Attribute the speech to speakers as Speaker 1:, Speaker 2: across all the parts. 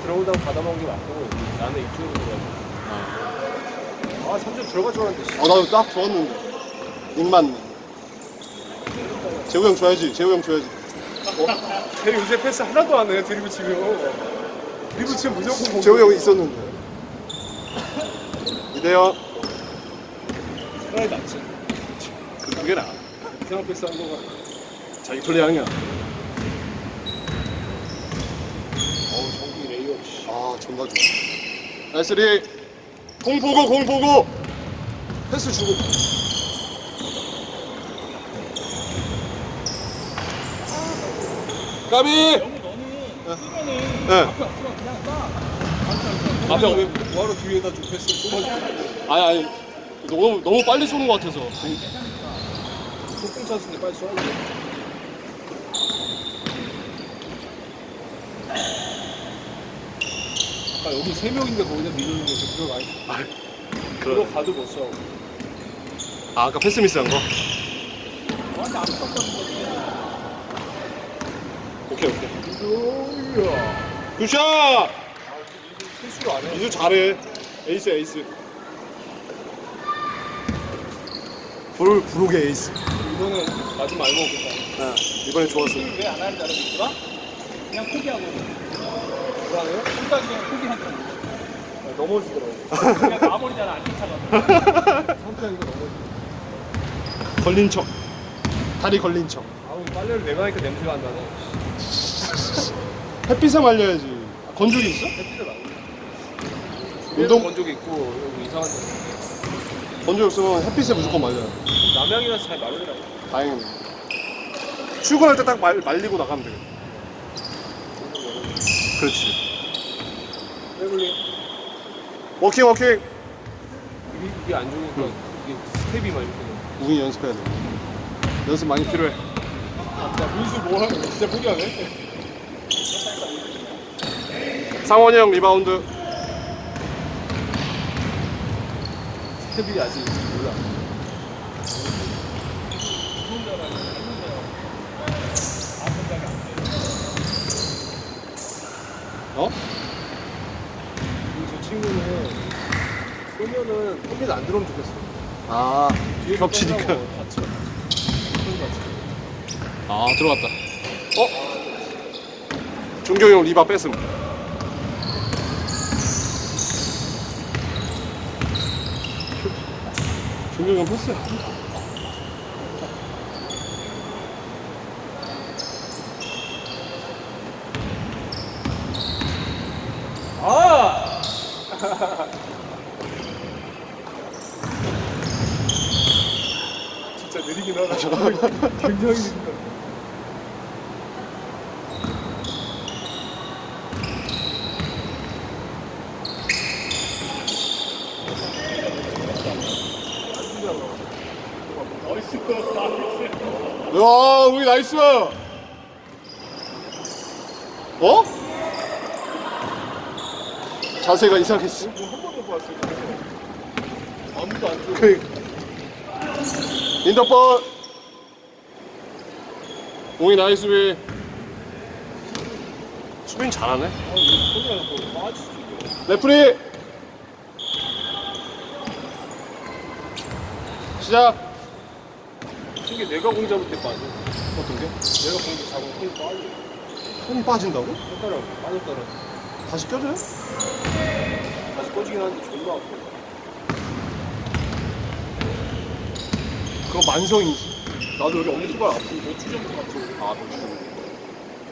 Speaker 1: 들어오다가 받아먹은 게 맞고 나는 이쪽으로 들어가지 아 3점 들어갈 줄 알았는데 씨.
Speaker 2: 어, 나도 딱 좋았는데. 입만. 재우 형 줘야지. 재우 형 줘야지.
Speaker 1: 쟤 요새 패스 하나도 안 해 드리블 치면 드리블 치면 무조건 공격
Speaker 2: 재우 형이 있었는데. 이대요.
Speaker 1: 차라리 낫지
Speaker 2: 그게 나.
Speaker 1: 이상한 패스 한 거가
Speaker 2: 자기 플레이 하는 게 나.
Speaker 1: 어우 정국이 레이업 씨.
Speaker 2: 아, 존나 좋아. 나이스 리. 공 보고, 공 보고. 패스 주고. 까비! 네.
Speaker 1: 앞에 왜 뭐하러 뒤에다 좀 패스
Speaker 2: 아니, 아니. 너무, 너무 빨리 쏘는 것 같아서.
Speaker 1: 속공 찬스인데 빨리 쏘아야 아 여기 세 명인데 거기다 밀리는 게 들어가 있어 그거 가도 못 써.
Speaker 2: 아, 아까 패스 미스한 거? 오케이, 오케이.
Speaker 1: 이야.
Speaker 2: 굿샷!
Speaker 1: 실수를 안 해.
Speaker 2: 이수 잘해. 에이스, 에이스. 불, 부록의 에이스.
Speaker 1: 이거는 맞으면 알고 오겠다.
Speaker 2: 아, 이번에 좋았어.
Speaker 3: 왜안 하는지 알아? 그냥 포기하고
Speaker 1: 그러네요?
Speaker 3: 혼자 그냥 포기하더라고
Speaker 1: 아, 넘어지더라고.
Speaker 3: 그냥 나버리잖아 안 쫓아가
Speaker 1: 선택이가 넘어지.
Speaker 2: 걸린 척. 다리 걸린 척.
Speaker 1: 아우 빨래를 내가 하니까 냄새가 안 나네.
Speaker 2: 햇빛에 말려야지. 아, 건조기 있어?
Speaker 1: 햇빛을 안 나.
Speaker 2: 운동-
Speaker 1: 건조기 있고 여기 이상한 데.
Speaker 2: 건조기 없으면 햇빛에 무조건 말려요.
Speaker 1: 남양이라서 잘 마르더라고.
Speaker 2: 다행이네. 출근할 때 딱 말리고 나가면 돼. 그렇지.
Speaker 1: 빼블리
Speaker 2: 워킹, 워킹.
Speaker 1: 이게, 이게 안 좋으니까 이게 스텝이 많이 돼.
Speaker 2: 우리 연습해야 돼. 연습 많이 필요해.
Speaker 1: 야 민수 뭐 하는 진짜 포기하네.
Speaker 2: 상원이 형 리바운드.
Speaker 1: 스텝이 아직 몰라.
Speaker 2: 어?
Speaker 1: 저 친구는 쏘면은 홈이 안 들어오면 좋겠어.
Speaker 2: 아,
Speaker 1: 뒤에서
Speaker 2: 겹치니까.
Speaker 1: 다쳐.
Speaker 2: 아, 들어갔다. 어? 준경이 형 리바 뺐음. 준경이 형 패스.
Speaker 1: 아! 진짜 느리긴 하다. 굉장히.
Speaker 2: 야, 우리 나이스. 어? 자세가 이상했어.
Speaker 1: 뭐한 번도 때. 아무도 안 줘.
Speaker 2: 그 인터볼. 공이 나이스 비. 수빈 잘하네.
Speaker 1: 손이.
Speaker 2: 레프리. 시작.
Speaker 1: 이게 내가 공 잡을 때 빠져.
Speaker 2: 어떤 게?
Speaker 1: 내가 공 잡으면 손이 빠져.
Speaker 2: 손 빠진다고?
Speaker 1: 손가락 빠졌더라.
Speaker 2: 다시 껴줘요?
Speaker 1: 다시 꺼지긴 하는데 존나 아파.
Speaker 2: 그거 만성이지.
Speaker 1: 나도 여기 엄지발 아프고 며칠 전부터 아프고.
Speaker 2: 아, 그렇지.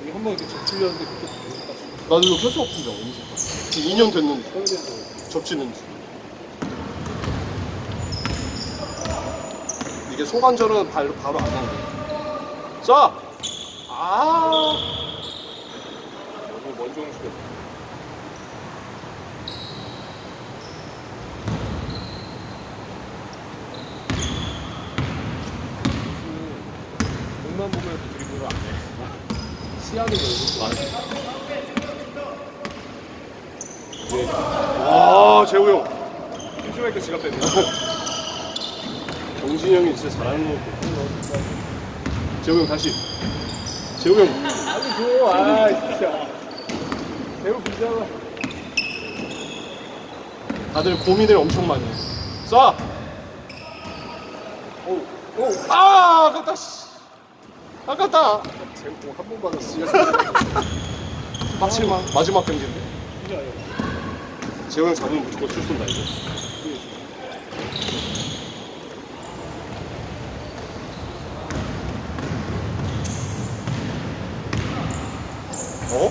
Speaker 1: 여기 한번 이렇게 접치려는데 그렇게 못
Speaker 2: 나도 이거 켤수 없은데 언제? 2년 됐는데. 접치는 지. 이게 소관절은 발로 바로 안 나오네. 자, 아,
Speaker 1: 너무 먼저. 공만 보면 그 드리블을 안 해. 네.
Speaker 2: 아, 재우 형.
Speaker 1: 심심하니까 지갑 뺐네.
Speaker 2: 정진이 형이 진짜 잘하는 거 같아. 재우 형 다시. 재우 형.
Speaker 1: 아니, 좋아. 아, 진짜. 배우 긴장을.
Speaker 2: 다들 고민을 엄청 많이 해. 쏴!
Speaker 1: 오, 오.
Speaker 2: 아, 아깝다, 씨. 아깝다.
Speaker 1: 제공 한번 받았어.
Speaker 2: 마지막, 마지막 경기인데. 형 잡으면 무조건 출 쏜다, 이거. 어?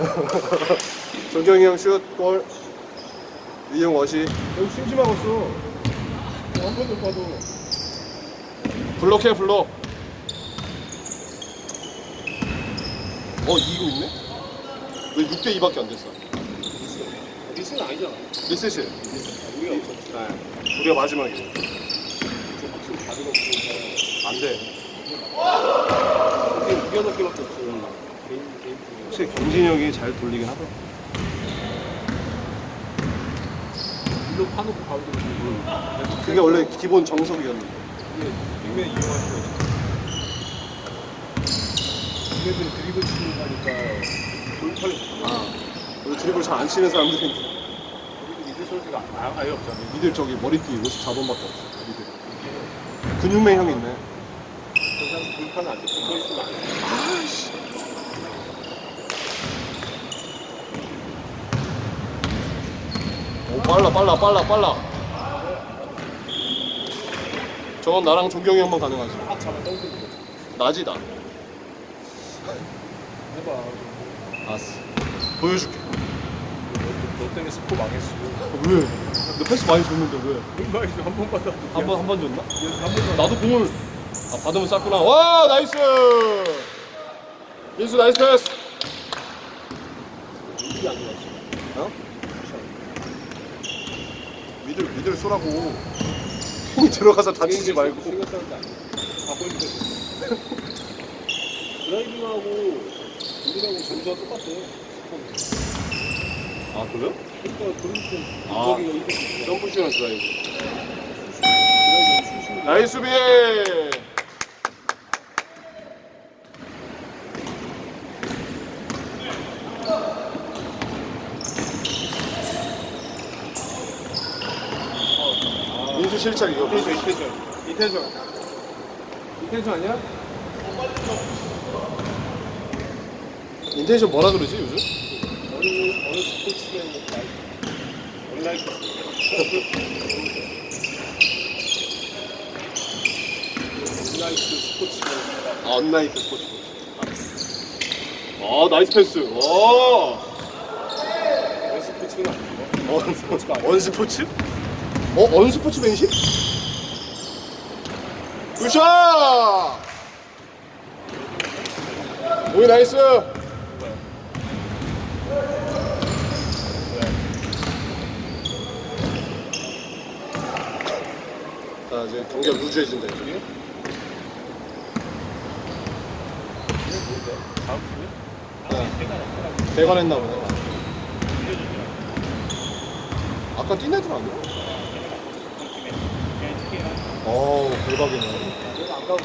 Speaker 2: 정경이 형 슛, 골. 이형 워시.
Speaker 1: 여기 심심하고 있어. 한 번도 못 봐도.
Speaker 2: 블록해, 블록. 어, 이기고 있네? 왜 6대 2밖에 안 됐어?
Speaker 1: 리스는 아니잖아.
Speaker 2: 리셋이.
Speaker 1: 우리가 없었지.
Speaker 2: 네. 우리가
Speaker 1: 없으니까.
Speaker 2: 안 돼.
Speaker 1: 그게 이겨놓기밖에 없어. 개인, 개인 중에.
Speaker 2: 확실히 경진이 형이 잘 돌리긴 하더라.
Speaker 1: 일로 파놓고 가도 되고.
Speaker 2: 그게 원래 기본 정석이었는데.
Speaker 1: 이게 빅맨 이용할 수가 있 어. 빅맨들이 드리블 치는 거니까 돌팔이
Speaker 2: 아, 우리 드리블 잘 안 치는 사람들이
Speaker 1: 선수가 아- 아예 없잖아.
Speaker 2: 니들 저기 머리띠 54번밖에 없어. 니들. 근육맨 형 있네.
Speaker 1: 그 사람 돌파는 안 돼. 서 있으면 안 돼.
Speaker 2: 오, 빨라, 빨라, 빨라, 빨라. 저건 나랑 종경이 형만 가능하지.
Speaker 1: 딱 잡아 떨어지는 거.
Speaker 2: 낮이다.
Speaker 1: 해봐.
Speaker 2: 알았어. 보여줄게.
Speaker 1: 너, 너 때문에 스포 망했어.
Speaker 2: 왜? 너 패스 많이 줬는데 왜?
Speaker 1: 뭔 말이지? 한번 받아.
Speaker 2: 한 번, 한 번 줬나?
Speaker 1: 한번
Speaker 2: 나도 공을 아, 받으면 쌌구나. 와, 나이스! 민수 나이스 패스!
Speaker 1: 이게 안 들어갔어.
Speaker 2: 어? 미들, 미들 쏘라고. 형이 들어가서 다치지 말고.
Speaker 1: 생각 안 돼. 바꿔 주세요. 드라이빙하고 우리하고 점수가 똑같아.
Speaker 2: 아, 그래요?
Speaker 1: 그러니까 그런 좀
Speaker 2: 아.
Speaker 1: 저기가 이거
Speaker 2: 점프슛이랑 드라이브. 나이스 수비! 민수 실책 이거.
Speaker 1: 이태정, 이태정. 이태정. 이태정 아니야?
Speaker 2: 인텐션 뭐라 그러지 요즘?
Speaker 1: 어느 어느 스포츠맨 라이프. 온라이프. 온라이프 스포츠맨.
Speaker 2: 아, 언나이트 스포츠. 아, 나이스 패스. 와.
Speaker 1: 어느 스포츠맨 아니야?
Speaker 2: 언 스포츠가 언 스포츠? 어, 언 스포츠 맨십? 굿샷! 오이 나이스! 자, 이제 경기가 루즈해진다, 이제.
Speaker 1: 다음 주에?
Speaker 2: 네. 대관했나 보네. 아까 뛴 애들 아니야? 어우, 대박이네.
Speaker 1: 가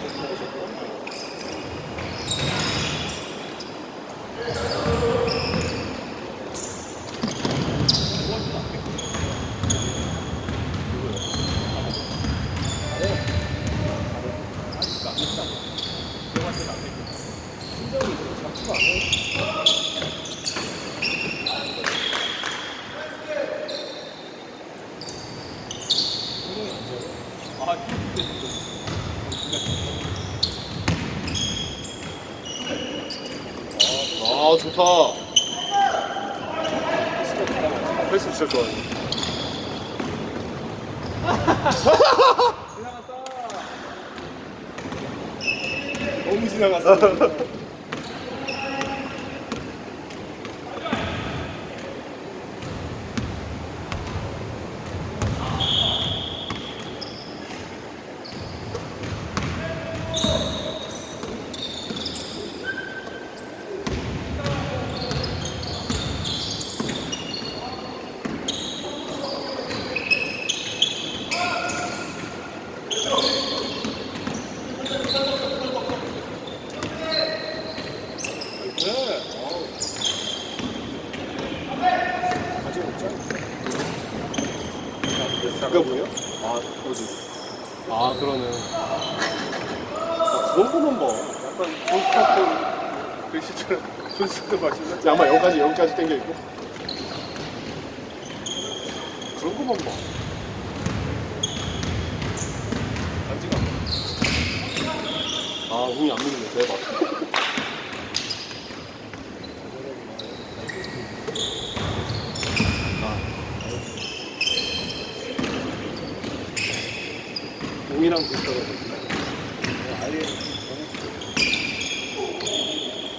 Speaker 2: 어 좋다 패스 진짜 좋아 지나갔다
Speaker 1: 너무 지나갔어 Oh.
Speaker 2: 국가부예요?
Speaker 1: 아 어디?
Speaker 2: 아 그러네. 아, 그런 거만 봐.
Speaker 1: 약간 콘스타트 글씨처럼 콘스타트 말씀하셨죠?
Speaker 2: 아마 여기까지 여기까지 당겨 있고. 그런 거만 봐.
Speaker 1: 반지가
Speaker 2: 아 공이 안 밀리네 대박. 아. 공이랑 비슷하거든.
Speaker 1: 아예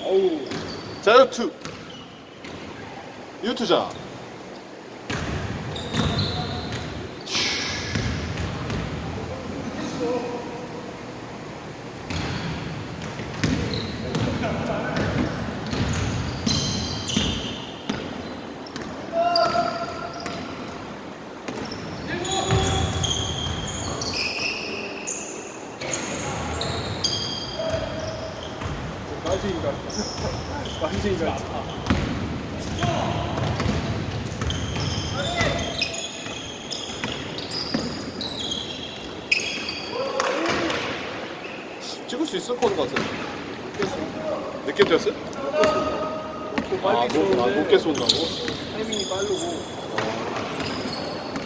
Speaker 1: 어우
Speaker 2: 자 유투 유투자.
Speaker 1: 빠지인가 빠지인가 아파
Speaker 2: 찍을 수 있을 것 같은데. 늦게 뛰었어요?
Speaker 1: 또
Speaker 2: 아, 뭐, 아, 높게 쏜다고?
Speaker 1: 타이밍이 빠르고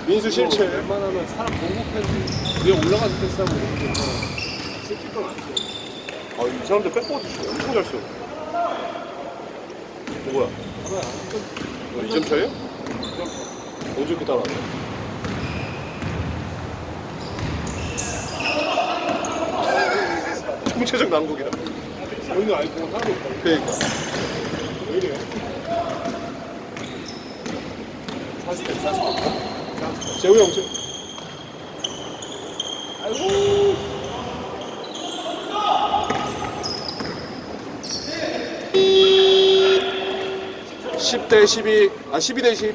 Speaker 2: 민수 실체.
Speaker 1: 웬만하면 사람 패스 위에 올라가서 패스하고 이렇게 쓸 건안 써.
Speaker 2: 아, 이 사람들 백보드 엄청 잘 써. 어, 뭐야?
Speaker 1: 하나야
Speaker 2: 어, 2점 차이야? 언제 이렇게 따라하냐? 총체적 난국이다.
Speaker 1: 오늘 알고 하나도 없다
Speaker 2: 그러니까.
Speaker 1: 왜 이래요? 40대 40대
Speaker 2: 재우 형, 재
Speaker 1: 아이고
Speaker 2: 10대 12, 아, 12대 10.